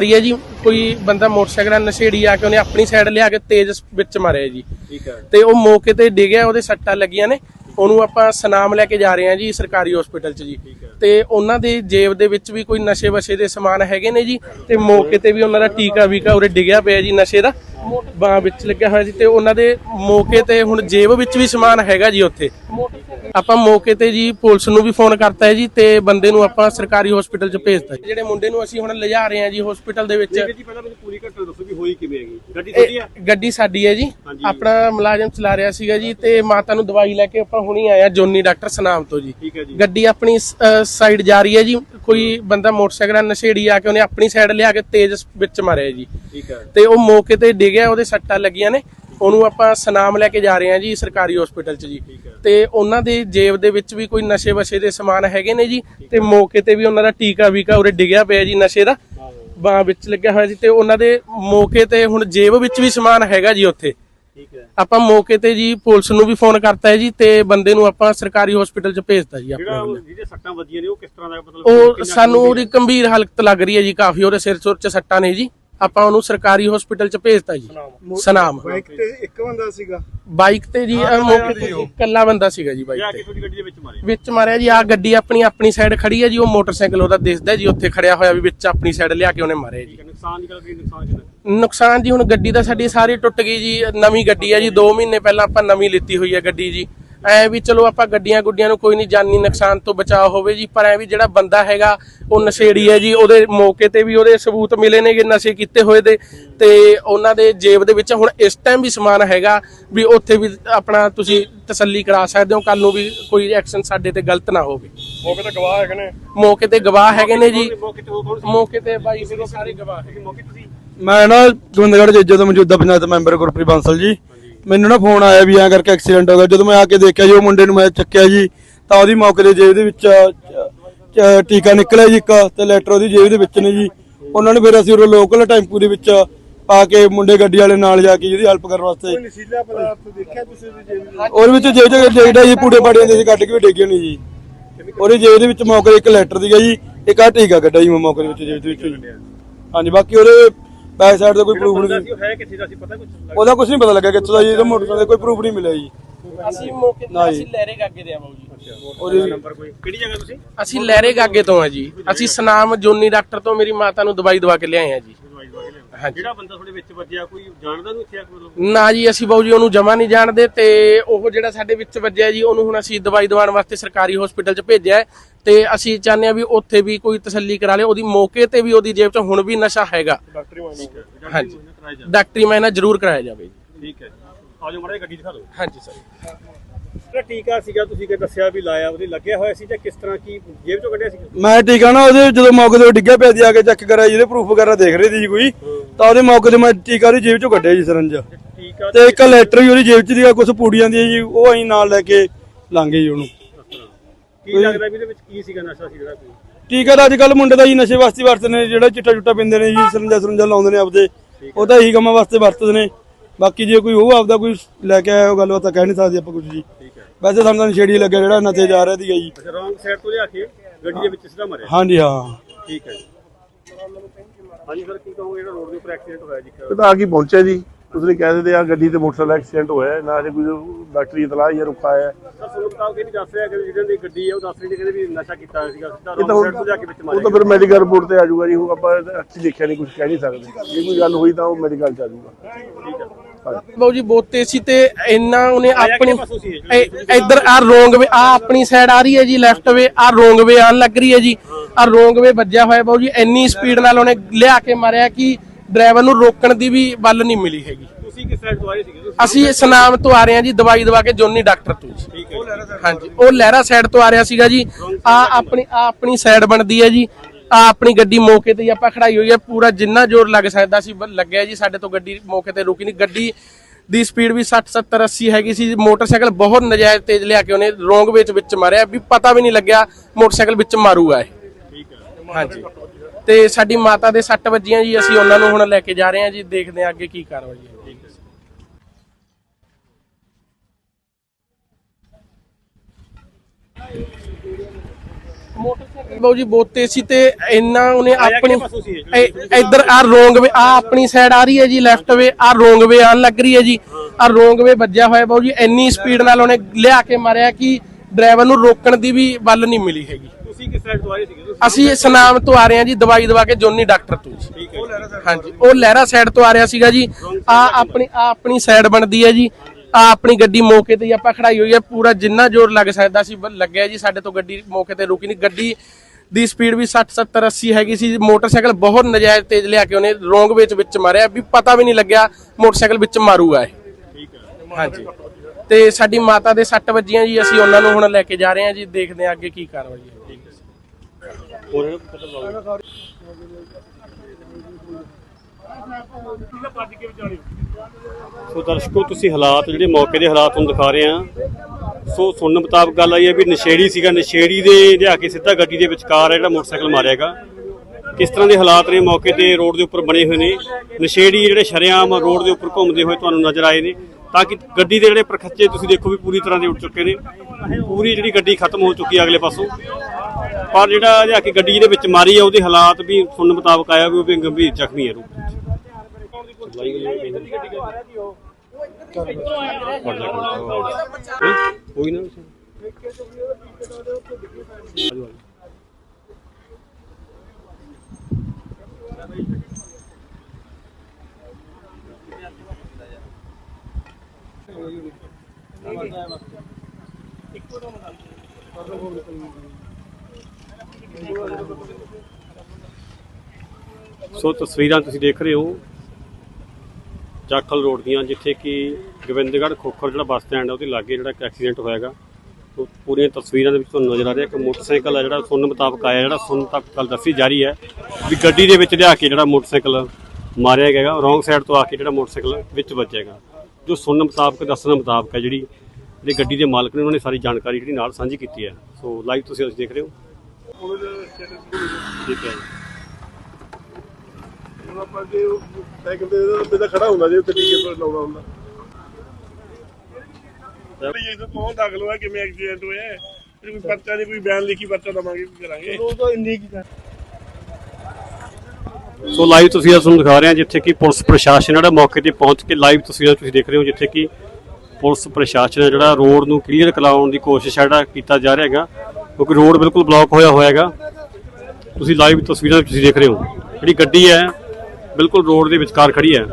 ਰਹੀ ਹੈ ਜੀ ਕੋਈ ਬੰਦਾ ਮੋਟਰਸਾਈਕਲ ਨਾਲ ਨਸ਼ੇੜੀ ਆ ਕੇ ਉਹਨੇ ਆਪਣੀ ਸਾਈਡ ਲਿਆ ਕੇ ਤੇਜ਼ ਵਿੱਚ ਮਾਰਿਆ ਜੀ। ਠੀਕ ਹੈ। ਤੇ ਉਹ ਮੌਕੇ ਤੇ ਡਿੱਗਿਆ ਉਹਦੇ ਸੱਟਾਂ ਲੱਗੀਆਂ ਨੇ। ਉਹਨੂੰ ਆਪਾਂ ਸਨਾਮ ਲੈ ਕੇ ਜਾ ਰਹੇ ਹਾਂ ਜੀ ਸਰਕਾਰੀ ਹਸਪੀਟਲ 'ਚ ਜੀ। ਤੇ ਉਹਨਾਂ ਦੇ ਜੇਬ ਦੇ ਵਿੱਚ ਵੀ ਕੋਈ ਨਸ਼ੇ ਵਸ਼ੇ ਦੇ ਸਮਾਨ ਹੈਗੇ ਨੇ ਜੀ। ਤੇ ਮੌਕੇ ਤੇ ਵੀ ਉਹਨਾਂ ਦਾ ਟੀਕਾ ਵੀਕਾ ਉਰੇ ਡਿੱਗਿਆ ਪਿਆ ਜੀ ਨਸ਼ੇ ਦਾ। ਬਾਹ ਵਿੱਚ ਲੱਗਿਆ ਹੋਇਆ ਜੀ। ਤੇ ਉਹਨਾਂ ਦੇ ਮੌਕੇ ਤੇ ਹੁਣ ਜੇਬ ਵਿੱਚ ਵੀ ਸਮਾਨ ਹੈਗਾ ਜੀ ਉੱਥੇ। ਆਪਾਂ ਮੌਕੇ ਤੇ ਜੀ ਪੁਲਿਸ ਨੂੰ ਵੀ ਫੋਨ ਕਰਤਾ ਹੈ ਜੀ ਤੇ ਬੰਦੇ ਨੂੰ ਆਪਾਂ ਸਰਕਾਰੀ ਹਸਪੀਟਲ 'ਚ ਭੇਜਤਾ ਜੀ। ਜਿਹੜੇ ਮੁੰਡੇ ਨੂੰ ਅਸੀਂ ਹੁਣ ਲਿਜਾ ਰਹੇ ਹਾਂ ਜੀ ਹਸਪੀਟਲ ਦੇ ਵਿੱਚ। ਜੀ ਪਹਿਲਾਂ ਮੈਨੂੰ ਪੂਰੀ ਘਟਨਾ ਦੱਸੋ ਵੀ ਹੋਈ ਕਿਵੇਂ ਹੈਗੀ। ਗੱਡੀ ਤੁਹਾਡੀ ਸਾਡੀ ਹੈ ਜੀ। ਆਪਣਾ ਮੁਲਾਜ਼ਮ ਚਲਾ ਰਿਹਾ ਸੀਗਾ ਜੀ ਤੇ ਮਾਤਾ ਨੂੰ ਦਵਾਈ ਲੈ ਕੇ ਆਪਾਂ ਹੁਣੀ ਆਇਆ ਜੋਨੀ ਡਾਕਟਰ ਸਨਾਮ ਤੋਂ ਜੀ। ਗੱਡੀ ਆਪਣੀ ਸਾਈਡ ਜਾ ਰਹੀ ਹੈ ਜੀ। ਕੋਈ ਬੰਦਾ ਮੋਟਰਸਾਈਕਲ ਨਾਲ ਨਸ਼ੇੜੀ ਆ ਕੇ ਉਹਨੇ ਆਪਣੀ ਸਾਈਡ ਲਿਆ ਕੇ ਤੇਜ਼ ਵਿੱਚ ਮਾਰਿਆ ਜੀ। ਤੇ ਉਹ ਮੌਕੇ ਤੇ ਡਿੱਗਿਆ ਉਹਦੇ ਸੱਟਾਂ ਲੱਗੀਆਂ ਨੇ। ਉਹਨੂੰ ਆਪਾਂ ਸਨਾਮ ਲੈ ਕੇ ਜਾ ਰਹੇ ਹਾਂ ਜੀ ਸਰਕਾਰੀ ਹਸਪੀਟਲ 'ਚ ਜੀ। ਤੇ ਉਹਨਾਂ ਦੇ ਜੇਬ ਦੇ ਵਿੱਚ ਵੀ ਕੋਈ ਨਸ਼ੇ ਵਸ਼ੇ ਦੇ ਸਮਾਨ ਹੈਗੇ ਨੇ ਜੀ। ਤੇ ਮੌਕੇ ਤੇ ਵੀ ਉਹਨਾਂ ਦਾ ਟੀਕਾ ਵੀਕਾ ਉਰੇ ਡਿੱਗਿਆ ਪਿਆ ਜੀ ਨਸ਼ੇ ਦਾ। ਬਾਹ ਵਿੱਚ ਲੱਗਿਆ ਹੋਇਆ ਜੀ। ਤੇ ਉਹਨਾਂ ਦੇ ਮੌਕੇ ਤੇ ਹੁਣ ਜੇਬ ਵਿੱਚ ਵੀ ਸਮਾਨ ਹੈਗਾ ਜੀ ਉੱਥੇ। ਠੀਕ ਹੈ। ਆਪਾਂ ਮੌਕੇ ਤੇ ਜੀ ਪੁਲਿਸ ਨੂੰ ਵੀ ਫੋਨ ਕਰਤਾ ਹੈ ਜੀ ਤੇ ਬੰਦੇ ਨੂੰ ਆਪਾਂ ਸਰਕਾਰੀ ਹਸਪੀਟਲ 'ਚ ਭੇਜਤਾ ਜੀ ਉਹ ਜਿਹਦੇ ਸੱਟਾਂ ਵੱਜੀਆਂ ਨੇ ਉਹ ਕਿਸ ਤਰ੍ਹਾਂ ਦਾ ਮਤਲਬ ਉਹ ਸਾਨੂੰ ਉਹਦੀ ਗੰਭੀਰ ਹਾਲਤ ਲੱਗ ਰਹੀ ਹੈ ਜੀ। ਕਾਫੀ ਉਹਦੇ ਸਿਰ ਸੁਰ 'ਚ ਸੱਟਾਂ ਨੇ ਜੀ। ਆਪਾਂ ਉਹਨੂੰ ਸਰਕਾਰੀ ਹਸਪੀਟਲ 'ਚ ਭੇਜਤਾ ਜੀ। ਸਨਾਮ। ਬਾਈਕ ਤੇ ਇੱਕ ਬੰਦਾ ਸੀਗਾ। ਬਾਈਕ ਤੇ ਜੀ ਇਕੱਲਾ ਬੰਦਾ ਸੀਗਾ ਜੀ ਬਾਈਕ ਕੇ ਤੇ। ਤੁਹਾਡੀ ਗੱਡੀ ਦੇ ਵਿੱਚ ਮਾਰੇ ਵਿੱਚ ਮਾਰਿਆ ਜੀ ਆ ਗੱਡੀ ਆਪਣੀ ਆਪਣੀ ਸਾਈਡ ਖੜੀ ਹੈ ਜੀ ਉਹ ਮੋਟਰਸਾਈਕਲ ਉਹਦਾ ਦਿਸਦਾ ਜੀ ਉੱਥੇ ਖੜਿਆ ਹੋਇਆ ਵੀ ਵਿੱਚ ਆਪਣੀ ਸਾਈਡ ਲਿਆ ਕੇ ਉਹਨੇ ਮਾਰਿਆ ਜੀ। ਠੀਕ ਹੈ ਨੁਕਸਾਨ ਨਿਕਲ ਗਈ ਨੁਕਸਾਨ ਕਿੰਨਾ ਨੁਕਸਾਨ ਜੀ ਹੁਣ ਗੱਡੀ ਦਾ ਸਾਡੀ ਸਾਰੀ ਟੁੱਟ ਗਈ ਜੀ ਨਵੀਂ ਗੱਡੀ ਹੈ ਜੀ 2 ਮਹੀਨੇ ਪਹਿਲਾਂ ਆਪਾਂ ਨਵੀਂ ਲਿੱਤੀ ਹੋਈ ਹੈ ਗੱਡੀ ਜੀ। ਐ ਵੀ ਚਲੋ ਆਪਾਂ ਗੱਡੀਆਂ ਗੁੱਡੀਆਂ ਨੂੰ ਕੋਈ ਨਹੀਂ ਜਾਨੀ ਨੁਕਸਾਨ ਤੋਂ ਬਚਾਅ ਹੋਵੇ ਜੀ ਪਰ ਐ ਵੀ ਜਿਹੜਾ ਬੰਦਾ ਹੈਗਾ ਉਹ ਨਸ਼ੇੜੀ ਹੈ ਜੀ ਉਹਦੇ ਮੌਕੇ ਤੇ ਵੀ ਉਹਦੇ ਸਬੂਤ ਮਿਲੇ ਨੇਗੇ ਨਸ਼ੇ ਕੀਤੇ ਹੋਏ ਦੇ ਤੇ ਉਹਨਾਂ ਦੇ ਜੇਬ ਦੇ ਵਿੱਚ ਹੁਣ ਇਸ ਟਾਈਮ ਵੀ ਸਮਾਨ ਹੈਗਾ ਵੀ ਉੱਥੇ ਵੀ ਆਪਣਾ ਤੁਸੀਂ ਤਸੱਲੀ ਕਰਾ ਸਕਦੇ ਹੋ ਕੱਲ ਨੂੰ ਵੀ ਕੋਈ ਐਕਸ਼ਨ ਸਾਡੇ ਤੇ ਗਲਤ ਨਾ ਹੋਵੇ। ਮੌਕੇ ਤੇ ਗਵਾਹ ਹੈਗੇ ਨੇ? ਮੌਕੇ ਤੇ ਗਵਾਹ ਹੈਗੇ ਨੇ ਜੀ। ਮੌਕੇ ਤੇ ਬਾਈ ਸਾਰੇ ਗਵਾਹ ਹੈਗੇ ਮੌਕੇ ਤੁਸੀਂ ਮੈਂ ਨਾ ਗੋਬਿੰਦਗੜ੍ਹ ਜੇਜੋ ਤੋਂ ਮੌਜੂਦਾ ਪੰਚਾਇਤ ਮੈਂਬਰ ਗੁਰਪ੍ਰੀਤ ਬਾਂਸਲ ਜੀ। ਮੈਨੂੰ ਨਾ ਫੋਨ ਆਇਆ ਵੀ ਐਂ ਕਰਕੇ ਐਕਸੀਡੈਂਟ ਹੋ ਗਿਆ। ਜਦੋਂ ਮੈਂ ਆ ਕੇ ਦੇਖਿਆ ਜੀ ਉਹ ਮੁੰਡੇ ਨੂੰ ਮੈਂ ਚੱਕਿਆ ਜੀ ਤਾਂ ਉਹਦੀ ਮੌਕੇ ਦੇ ਜੇਬ ਦੇ ਵਿੱਚ ਅ, ਟੀਕਾ ਨਿਕਲਿਆ ਜੀ ਇੱਕ ਤੇ ਲੈਟਰ ਉਹਦੀ ਜੇਬ ਦੇ ਵਿੱਚ ਨੇ ਜੀ। ਉਹਨਾਂ ਨੇ ਫਿਰ ਅਸੀਂ ਉਹ ਲੋਕਲ ਟੈਂਪੂ ਦੇ ਵਿੱਚ ਪਾ ਕੇ ਮੁੰਡੇ ਗੱਡੀ ਵਾਲੇ ਨਾਲ ਜਾ ਕੇ ਜਿਹਦੀ ਹੈਲਪ ਕਰਨ ਵਾਸਤੇ। ਨਸ਼ੀਲਾ ਪਦਾਰਥ ਦੇਖਿਆ ਤੁਸੀਂ ਉਹਦੀ ਜੇਬ ਉਹਦੇ ਵਿੱਚ ਜੇਬ ਜੀ ਪੂੜੇ ਪਾੜੇ ਹੁੰਦੇ ਸੀ ਕੱਢ ਕੇ ਵੀ ਡੇਗੇ ਨਹੀਂ ਜੀ। ਉਹਦੀ ਜੇਬ ਦੇ ਵਿੱਚ ਮੌਕੇ ਤੇ ਇੱਕ ਲੈਟਰ ਸੀਗਾ ਜੀ ਇੱਕ ਆ ਟੀਕਾ ਕੱਢਿਆ ਜੀ ਮੈਂ ਮੌਕੇ ਦੇ ਵਿੱਚ ਜੇਬ ਦੇ ਵਿੱਚ ਜੀ। ਹਾਂਜੀ ਬਾਕੀ ਉਹਦੇ ਬੈਕ ਸਾਈਡ ਤੇ ਕੋਈ ਪ੍ਰੂਫ ਨਹੀਂ। ਸੀ ਹੈ ਕਿੱਥੇ ਦਾ ਸੀ ਪਤਾ ਕੁਝ ਉਹਦਾ ਕੁਝ ਨਹੀਂ ਪਤਾ ਲੱਗਾ ਕਿੱਥੋਂ ਦਾ ਜੀ ਇਹਦਾ ਮੋਟਰਸਾਈਕਲ ਦਾ ਕੋਈ ਪ੍ਰੂਫ ਨਹੀਂ ਮਿਲਿਆ ਜੀ। ਅਸੀਂ ਮੌਕੇ ਤੇ। ਅਸੀਂ ਲਹਿਰੇ ਗਾਗੇ ਦੇ ਆਵਾਂ ਜੀ। ਉਹਦੇ ਨੰਬਰ ਕੋਈ। ਕਿਹੜੀ ਜਗ੍ਹਾ ਤੁਸੀਂ? ਅਸੀਂ ਲਹਿਰੇ ਗਾਗੇ ਤੋਂ ਆ ਜੀ। ਅਸੀਂ ਸਨਾਮ ਜੋਨੀ ਡਾਕਟਰ ਤੋਂ ਮੇਰੀ ਮਾਤਾ ਨੂੰ ਦਵਾਈ ਦਵਾ ਕੇ ਲਿਆਏ ਆ ਜੀ ਦਵਾਈ ਦਵਾ ਕੇ ਲਿਆਓ। ਹਾਂਜੀ। ਜਿਹੜਾ ਬੰਦਾ ਤੁਹਾਡੇ ਵਿੱਚ ਵੱਜਿਆ ਕੋਈ ਜਾਣਦਾ ਨੂੰ ਇੱਥੇ ਆ ਕੇ ਮਤਲਬ? ਨਾ ਜੀ ਅਸੀਂ ਬਾਊ ਜੀ ਉਹਨੂੰ ਜਮਾ ਨਹੀਂ ਜਾਣਦੇ ਤੇ ਉਹ ਜਿਹੜਾ ਸਾਡੇ ਵਿੱਚ ਵੱਜਿਆ ਜੀ ਉਹਨੂੰ ਹੁਣ ਅਸੀਂ ਦਵਾਈ ਦਵਾਉਣ ਵਾਸਤੇ ਸਰਕਾਰੀ ਹਸਪੀਟਲ 'ਚ ਭੇਜਿਆ ਹੈ ਤੇ ਅਸੀਂ ਚਾਹੁੰਦੇ ਆ ਵੀ ਉੱਥੇ ਵੀ ਕੋਈ ਤਸੱਲੀ ਕਰਾ ਲੇ ਉਹਦੀ ਮੌਕੇ ਤੇ ਵੀ ਉਹਦੀ ਜੇਬ 'ਚ ਹੁਣ ਵੀ ਨਸ਼ਾ ਹੈਗਾ। ਡਾਕਟਰੀ ਮਾਇਨਾ ਹਾਂਜੀ। ਡਾਕਟਰੀ ਜ਼ਰੂਰ ਕਰਾਇਆ ਜਾਵੇ ਜੀ। ਠੀਕ ਹੈ ਆਜੋ ਮਾੜਾ ਗੱਡੀ ਦਿਖਾ ਦਿਓ। ਹਾਂਜੀ ਸਰ। ਜਿਹੜਾ ਟੀਕਾ ਸੀਗਾ ਤੁਸੀਂ ਕਿ ਦੱਸਿਆ ਵੀ ਲਾਇਆ ਉਹਦੇ ਲੱਗਿਆ ਹੋਇਆ ਸੀ ਜਾਂ ਕਿਸ ਤਰ੍ਹਾਂ ਕੀ ਜੇਬ ਚੋਂ ਕੱਢਿਆ ਸੀ ਮੈਂ ਟੀਕਾ ਨਾ ਉਹਦੇ ਜਦੋਂ ਮੌਕੇ ਤੇ ਉਹ ਡਿੱਗਿਆ ਪਿਆ ਆ ਕੇ ਚੈੱਕ ਕਰਿਆ ਜਿਹਦੇ ਪ੍ਰੂਫ ਵਗੈਰਾ ਦੇਖ ਰਹੇ ਸੀ ਜੀ ਕੋਈ ਤਾਂ ਉਹਦੇ ਮੌਕੇ ਤੇ ਮੈਂ ਟੀਕਾ ਉਹਦੀ ਜੇਬ ਚੋਂ ਕੱਢਿਆ ਜੀ ਸਰੰਜ। ਟੀਕਾ ਤੇ ਇੱਕ ਲੈਟਰ ਵੀ ਉਹਦੀ ਜੇਬ 'ਚ ਸੀਗਾ ਕੁਝ ਪੂੜੀਆਂ ਦੀ ਜੀ ਉਹ ਅਸੀਂ ਨਾਲ ਲੈ ਕੇ ਲਾਂਗੇ ਜੀ ਉਹਨੂੰ। ਕੀ ਲੱਗਦਾ ਵੀ ਇਹਦੇ ਵਿੱਚ ਕੀ ਸੀਗਾ ਨਸ਼ਾ ਸੀ ਜਿਹੜਾ ਕੋਈ? ਟੀਕਾ ਤਾਂ ਅੱਜ ਕੱਲ ਮੁੰਡੇ ਦਾ ਜੀ ਨਸ਼ੇ ਵਾਸਤੇ ਵਰਤਦੇ ਨੇ ਜਿਹੜਾ ਚਿੱਟਾ ਚੁੱਟਾ ਪਿੰਦੇ ਨੇ ਜੀ ਸਰੰਜਾ ਸਰੰਜਾ ਲਾਉਂਦੇ ਨੇ ਆਪਦੇ ਉਹ ਤਾਂ ਇਹੀ ਕੰਮਾਂ ਵਾਸਤੇ ਵਰਤਦੇ ਨੇ। ਬਾਕੀ ਜੇ ਕੋਈ ਉਹ ਆਪਦਾ ਕੋਈ ਲੈ ਕੇ ਆਇਆ ਉਹ ਗੱਲਬਾਤ ਤਾਂ ਕਹਿ ਨਹੀਂ ਸਕਦੇ ਆਪਾਂ ਕੁਝ ਜੀ। ਵੈਸੇ ਸਾਨੂੰ ਤਾਂ ਨਸ਼ੇੜੀ ਲੱਗਿਆ ਜਿਹੜਾ ਨਸ਼ੇ ਜਾ ਰਿਹਾ ਸੀਗਾ ਜੀ। ਰੋਂਗ ਸਾਈਡ ਤੋਂ ਲਿਆ ਕੇ ਗੱਡੀ ਦੇ ਵਿੱਚ ਸਿੱਧਾ ਮਾਰਿਆ? ਹਾਂਜੀ ਹਾਂ। ਠੀਕ ਹੈ ਜੀ। ਹਾਂਜੀ ਸਰ ਕੀ ਕਹੋਗੇ ਜਿਹੜਾ ਰੋਡ ਦੇ ਉੱਪਰ ਐਕਸੀਡੈਂਟ ਹੋਇਆ ਜੀ? ਇਹ ਤਾਂ ਆ ਕੇ ਪਹੁੰਚਿਆ ਜੀ। ਉਸਨੇ ਕਹਿ ਦਿੰਦੇ ਆ ਗੱਡੀ ਤੇ ਮੋਟਰਸਾਈਕਲ ਐਕਸੀਡੈਂਟ ਹੋਇਆ ਹੈ, ਨਾ ਜੇ ਕੋਈ ਡਾਕਟਰੀ ਇਤਲਾਹ ਜਾਂ ਰੁਕਾ ਹੈ। ਸਰ ਤੁਹਾਨੂੰ ਬਤਾਓ ਕਿ ਵੀ ਦੱਸ ਰਿਹਾ ਕਿ ਜਿਹਨਾਂ ਦੀ ਗੱਡੀ ਹੈ ਉਹ ਦੱਸ ਰਹੀ ਸੀ ਕਹਿੰਦੇ ਵੀ ਨਸ਼ਾ ਕੀਤਾ ਹੋਇਆ ਸੀਗਾ ਸਿੱਧਾ ਇਹ ਤਾਂ ਰੋਂਗ ਹੁਣ- ਸਾਈਡ ਤੋਂ ਜਾ ਕੇ ਵਿੱਚ ਉਹ ਮਾਰਿਆ ਤਾਂ ਫਿਰ ਮੈਡੀਕਲ ਰਿਪੋਰਟ ਤੇ ਆ ਜਾਊਗਾ ਜੀ ਉਹ ਆਪਾਂ ਅੱਖੀ ਦੇਖਿਆ ਨਹੀਂ ਕੁਝ ਕਹਿ ਨਹੀਂ ਸਕਦੇ। ਜੇ ਕੋਈ ਗੱਲ ਹੋਈ ਤਾਂ ਉਹ ਮੈਡੀਕਲ ਚ ਆ ਜਾਊਗਾ। ਬਾਊ ਜੀ ਬੋਤੇ ਸੀ ਤੇ ਇੰਨਾ ਉਹਨੇ ਆਪਣੀ ਕਿਹੜੇ ਪਾਸੋਂ ਸੀ ਇਹ? ਇਹ- ਇੱਧਰ ਆ ਰੋਂਗ ਵੇ ਆ ਆਪਣੀ ਸਾਈਡ ਆ ਰਹੀ ਹੈ ਜੀ ਲੈਫਟ ਵੇ ਆ ਰੋਂਗ ਵੇ ਆਣ ਲੱਗ ਰਹੀ ਹੈ ਜੀ। ਆ ਰੋਂਗ ਵੇ ਵੱਜਿਆ ਹੋਇਆ ਬਾਊ ਜੀ ਇੰਨੀ ਸਪੀਡ ਨਾਲ ਉਹਨੇ ਲਿਆ ਕੇ ਮਾਰਿਆ ਕਿ ਡਰਾਈਵਰ ਨੂੰ ਰੋਕਣ ਦੀ ਵੀ ਬੱਲ ਨਹੀਂ ਮਿਲੀ ਹੈਗੀ। ਤੁਸੀਂ ਕਿਸ ਸਾਈਡ ਤੋਂ ਆਏ ਸੀਗੇ? ਤੁਸੀਂ ਅਸੀਂ ਸਨਾਮ ਤੋਂ ਆ ਰਹੇ ਹਾਂ ਜੀ ਦਵਾਈ ਦਵਾ ਕੇ ਜੋਨੀ ਡਾਕਟਰ ਤੋਂ ਜੀ। ਠੀਕ ਹੈ ਹਾਂਜੀ ਉਹ ਲਹਿਰਾ ਸਾਈਡ ਤੋਂ ਆ ਰਿਹਾ ਸੀਗਾ ਜੀ। ਆ ਆਪਣੀ ਆ ਆਪਣੀ ਸਾਈਡ ਬਣਦੀ ਹੈ ਜੀ। ਆ ਆਪਣੀ ਗੱਡੀ ਮੌਕੇ ਤੇ ਹੀ ਆਪਾਂ ਖੜਾਈ ਹੋਈ ਹੈ। ਪੂਰਾ ਜਿੰਨਾ ਜ਼ੋਰ ਲੱਗ ਸਕਦਾ ਸੀ ਲੱਗਿਆ ਜੀ ਸਾਡੇ ਤੋਂ ਗੱਡੀ ਮੌਕੇ ਤੇ ਰੁਕੀ ਨਹੀਂ। ਗੱਡੀ ਦੀ ਸਪੀਡ ਵੀ 60 70 80 ਹੈਗੀ ਸੀ। ਮੋਟਰਸਾਈਕਲ ਬਹੁਤ ਨਜਾਇਜ਼ ਤੇਜ਼ ਲਿਆ ਕੇ ਉਹਨੇ ਰੋਂਗ ਵਿੱਚ ਵਿੱਚ ਮਾਰਿਆ। ਵੀ ਪਤਾ ਵੀ ਨਹੀਂ ਲੱਗਿਆ ਮੋਟਰਸਾਈਕਲ ਵਿੱਚ ਮਾਰੂਗਾ ਇਹ। ਹਾਂਜੀ। ਤੇ ਸਾਡੀ ਮਾਤਾ ਦੇ ਸੱਟ ਵੱਜੀਆਂ ਜੀ ਅਸੀਂ ਉਹਨਾਂ ਨੂੰ ਹੁਣ ਲੈ ਕੇ ਜਾ ਰਹੇ ਹਾਂ ਜੀ ਦੇਖਦੇ ਹਾਂ ਅੱਗੇ ਕੀ ਕਾਰਵਾਈ ਹੈ। ਬਾਊ ਜੀ ਬਹੁਤ ਤੇਜ਼ ਸੀ ਤੇ ਇੰਨਾ ਉਹਨੇ ਆਪਣੀ ਇਹ? ਇੱਧਰ ਆ ਰੋਂਗ ਵੇ ਆ ਆਪਣੀ ਸਾਈਡ ਆ ਰਹੀ ਹੈ ਜੀ ਲੈਫਟ ਵੇ ਆ ਰੋਂਗ ਵੇ ਆਣ ਲੱਗ ਰਹੀ ਹੈ ਜੀ। ਆ ਰੋਂਗ ਵੇ ਵੱਜਿਆ ਹੋਇਆ ਬਾਊ ਜੀ ਇੰਨੀ ਸਪੀਡ ਨਾਲ ਉਹਨੇ ਲਿਆ ਕੇ ਮਾਰਿਆ ਕਿ ਡਰਾਈਵਰ ਨੂੰ ਰੋਕਣ ਦੀ ਵੀ ਵੱਲ ਨਹੀਂ ਮਿਲੀ ਹੈਗੀ। ਸਾਈਡ ਤੋਂ ਆਏ ਸੀਗੇ ਤੁਸੀਂ? ਅਸੀਂ ਸਨਾਮ ਤੋਂ ਆ ਰਹੇ ਹਾਂ ਜੀ ਦਵਾਈ ਦਵਾ ਕੇ ਜੋਨੀ ਡਾਕਟਰ ਤੋਂ ਜੀ। ਠੀਕ ਹੈ ਹਾਂਜੀ ਉਹ ਲਹਿਰਾ ਸਾਈਡ ਤੋਂ ਆ ਰਿਹਾ ਸੀਗਾ ਜੀ। ਆ ਆਪਣੀ ਆ ਆਪਣੀ ਸਾਈਡ ਬਣਦੀ ਹੈ ਜੀ। ਆ ਆਪਣੀ ਗੱਡੀ ਮੌਕੇ ਤੇ ਹੀ ਆਪਾਂ ਖੜਾਈ ਹੋਈ ਹੈ। ਪੂਰਾ ਜਿੰਨਾ ਜ਼ੋਰ ਲੱਗ ਸਕਦਾ ਸੀ ਬ- ਲੱਗਿਆ ਜੀ ਸਾਡੇ ਤੋਂ ਗੱਡੀ ਮੌਕੇ ਤੇ ਰੁਕੀ ਨਹੀਂ। ਗੱਡੀ ਦੀ ਸਪੀਡ ਵੀ 60 70 80 ਹੈਗੀ ਸੀ। ਮੋਟਰਸਾਈਕਲ ਬਹੁਤ ਨਜਾਇਜ਼ ਤੇਜ਼ ਲਿਆ ਕੇ ਉਹਨੇ ਰੋਂਗ ਵਿੱਚ ਵਿੱਚ ਮਾਰਿਆ। ਵੀ ਪਤਾ ਵੀ ਨਹੀਂ ਲੱਗਿਆ ਮੋਟਰਸਾਈਕਲ ਵਿੱਚ ਮਾਰੂਗਾ ਇਹ। ਠੀਕ ਹੈ। ਹਾਂਜੀ। ਤੇ ਸਾਡੀ ਮਾਤਾ ਦੇ ਸੱਟ ਵੱਜੀਆਂ ਜੀ। ਅਸੀਂ ਉਹਨਾਂ ਨੂੰ ਹੁਣ ਲੈ ਕੇ ਜਾ ਰਹੇ ਹਾਂ ਜੀ। ਦੇਖਦੇ ਹਾਂ ਅੱਗੇ ਕੀ ਕਾਰਵਾਈ ਹੈ। ਠੀਕ ਹੈ ਪਤਾ ਲੱਗ ਸੋ ਦਰਸ਼ਕੋ, ਤੁਸੀਂ ਹਾਲਾਤ ਜਿਹੜੇ ਮੌਕੇ ਦੇ ਹਾਲਾਤ ਤੁਹਾਨੂੰ ਦਿਖਾ ਰਹੇ ਆ ਸੋ ਸੁਣਨ ਮੁਤਾਬਕ ਗੱਲ ਆਈ ਹੈ ਵੀ ਨਸ਼ੇੜੀ ਸੀਗਾ। ਨਸ਼ੇੜੀ ਦੇ ਲਿਆ ਕੇ ਸਿੱਧਾ ਗੱਡੀ ਦੇ ਵਿਚਕਾਰ ਹੈ ਜਿਹੜਾ ਮੋਟਰਸਾਈਕਲ ਮਾਰਿਆਗਾ ਕਿਸ ਤਰ੍ਹਾਂ ਦੇ ਹਾਲਾਤ ਨੇ ਮੌਕੇ ਤੇ ਰੋਡ ਦੇ ਉੱਪਰ ਬਣੇ ਹੋਏ ਨੇ? ਨਸ਼ੇੜੀ ਜਿਹੜੇ ਸ਼ਰੇਆਮ ਰੋਡ ਦੇ ਉੱਪਰ ਘੁੰਮਦੇ ਹੋਏ ਤੁਹਾਨੂੰ ਨਜ਼ਰ ਆਏ ਨੇ। ਤਾਂ ਕਿ ਗੱਡੀ ਦੇ ਜਿਹੜੇ ਪ੍ਰਖੱਚੇ ਤੁਸੀਂ ਦੇਖੋ ਵੀ ਪੂਰੀ ਤਰ੍ਹਾਂ ਦੇ ਉੱਡ ਚੁੱਕੇ ਨੇ। ਪੂਰੀ ਜਿਹੜੀ ਗੱਡੀ ਖਤਮ ਹੋ ਚੁੱਕੀ ਹੈ ਅਗਲੇ ਪਾਸੋਂ। ਪਰ ਜਿਹੜਾ ਲਿਆ ਕੇ ਗੱਡੀ ਜਿਹਦੇ ਵਿੱਚ ਮਾਰੀ ਆ, ਉਹਦੇ ਹਾਲਾਤ ਵੀ ਸੁਣਨ ਮੁਤਾਬਕ ਆਇਆ ਵੀ ਉਹ ਵੀ ਗੰਭੀਰ ਜ਼ਖਮੀ ਹੈ ਰੂਪ ਵਿੱਚ ਹੈਂ? ਕੋਈ ਨਾ ਸੋ ਤਸਵੀਰਾਂ ਤੁਸੀਂ ਦੇਖ ਰਹੇ ਹੋ ਜਾਖਲ ਰੋਡ ਦੀਆਂ, ਜਿੱਥੇ ਕਿ ਗੋਬਿੰਦਗੜ੍ਹ ਖੋਖਰ ਜਿਹੜਾ ਬੱਸ ਸਟੈਂਡ ਹੈ, ਉਹਦੇ ਲਾਗੇ ਜਿਹੜਾ ਇੱਕ ਐਕਸੀਡੈਂਟ ਹੋਇਆਗਾ ਉਹ ਪੂਰੀਆਂ ਤਸਵੀਰਾਂ ਦੇ ਵਿੱਚ ਤੁਹਾਨੂੰ ਨਜ਼ਰ ਆ ਰਿਹਾ ਕਿ ਮੋਟਰਸਾਈਕਲ ਹੈ ਜਿਹੜਾ, ਸੁਣਨ ਮੁਤਾਬਕ ਆਇਆ ਜਿਹੜਾ, ਸੁਣਨ ਤੱਕ ਗੱਲ ਦੱਸੀ ਜਾ ਰਹੀ ਹੈ ਵੀ ਗੱਡੀ ਦੇ ਵਿੱਚ ਲਿਆ ਕੇ ਜਿਹੜਾ ਮੋਟਰਸਾਈਕਲ ਮਾਰਿਆ ਗਿਆ ਰੋਂਗ ਸਾਈਡ ਤੋਂ ਆ ਕੇ ਜਿਹੜਾ ਮੋਟਰਸਾਈਕਲ ਵਿੱਚ ਵੱਜੇਗਾ ਜੋ ਸੁਣਨ ਮੁਤਾਬਕ, ਦੱਸਣ ਮੁਤਾਬਕ ਹੈ ਜਿਹੜੀ ਜਿਹੜੀ ਗੱਡੀ ਦੇ ਮਾਲਕ ਨੇ ਉਹਨਾਂ ਨੇ ਸਾਰੀ ਜਾਣਕਾਰੀ ਜਿਹੜੀ ਨਾਲ ਸਾਂਝੀ ਕੀਤੀ ਹੈ। ਸੋ ਲਾਈਵ ਤੁਸੀਂ ਦੇਖ ਰਹੇ ਹੋ। ਠੀਕ ਹੈ ਜੀ। ਹੁਣ ਆਪਾਂ ਜੇ ਉਹ ਸਾਈਕਲ ਤੇ ਇਹਦਾ ਤਾਂ ਖੜਾ ਹੁੰਦਾ ਜੇ ਉੱਤੇ ਟੀਕੇ ਤੋਂ ਲਾਉਣਾ ਹੁੰਦਾ। ਇਹ ਇਹ ਕੌਣ ਦਾਖਲ ਹੋਇਆ ਕਿਵੇਂ ਐਕਸੀਡੈਂਟ ਹੋਇਆ ਹੈ? ਇਹ ਕੋਈ ਪਰਚਾ ਨਹੀਂ ਕੋਈ ਬਿਆਨ ਲਿਖੀ ਪਰਚਾ ਦਵਾਂਗੇ ਕੀ ਕਰਾਂਗੇ। ਉਹ ਤਾਂ ਇੰਨੀ ਕੀ ਸੋ ਲਾਈਵ ਤਸਵੀਰਾਂ ਤੁਹਾਨੂੰ ਦਿਖਾ ਰਹੇ ਹਾਂ ਜਿੱਥੇ ਕਿ ਪੁਲਿਸ ਪ੍ਰਸ਼ਾਸਨ ਜਿਹੜਾ ਮੌਕੇ ਤੇ ਪਹੁੰਚ ਕੇ ਲਾਈਵ ਤਸਵੀਰਾਂ ਤੁਸੀਂ ਦੇਖ ਰਹੇ ਹੋ ਜਿੱਥੇ ਕਿ ਪੁਲਿਸ ਪ੍ਰਸ਼ਾਸਨ ਹੈ ਜਿਹੜਾ ਰੋਡ ਨੂੰ ਕਲੀਅਰ ਕਰਾਉਣ ਦੀ ਕੋਸ਼ਿਸ਼ ਹੈ ਜਿਹੜਾ ਕੀਤਾ ਜਾ ਰਿਹਾ ਹੈਗਾ। ਕਿਉਂਕਿ ਰੋਡ ਬਿਲਕੁਲ ਬਲੌਕ ਹੋਇਆ ਹੋਇਆ ਹੈਗਾ ਤੁਸੀਂ ਲਾਈਵ ਤਸਵੀਰਾਂ ਤੁਸੀਂ ਦੇਖ ਰਹੇ ਹੋ। ਜਿਹੜੀ ਗੱਡੀ ਹੈ, ਬਿਲਕੁਲ ਰੋਡ ਦੇ ਵਿਚਕਾਰ ਖੜੀ ਹੈ।